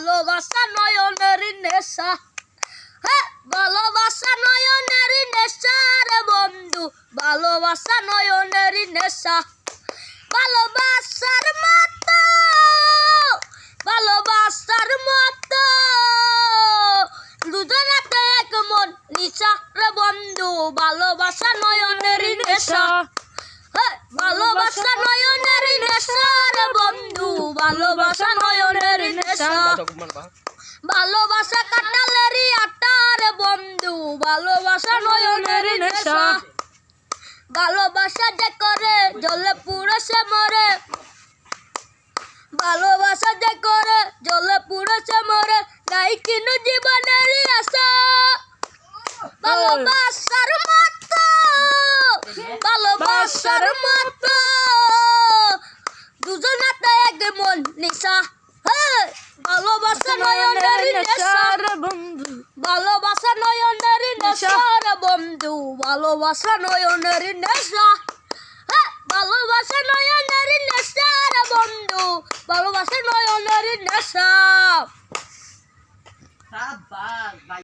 ভালোবাসা নয়নের নেশা। হ্যাঁ ভালোবাসা নয়নের নেশা রে বন্ধু ভালোবাসা নয়নের নেশা। ভালোবাসার মতো ভালোবাসার মতো। দুজনাতে এক মন নিশা রে বন্ধু ভালোবাসা নয়নের নেশা। হ্যাঁ, ভালোবাসা বন্ধু ভালোবাসা নয়নের নেশা। ভালোবাসা কাটালেরই আটার বন্ধু ভালোবাসা নয়নের নেশা। ভালোবাসা যে করে জলে পুরো সে মরে। ভালোবাসা যে করে জলে পুরো সে মরে নাই কিনু জীবনেরই আশা। ভালোবাসার মতো ভালোবাসার মতো দুজনাতে এক মন নিশা হ্যাঁ ভালোবাসা নয়নের নেশা বন্ধু ভালোবাসা রে বন্ধু ভালোবাসা নয়নের নেশা। ভালোবাসা নয়নের নেশা বন্ধু ভালোবাসা নয়নের নেশা।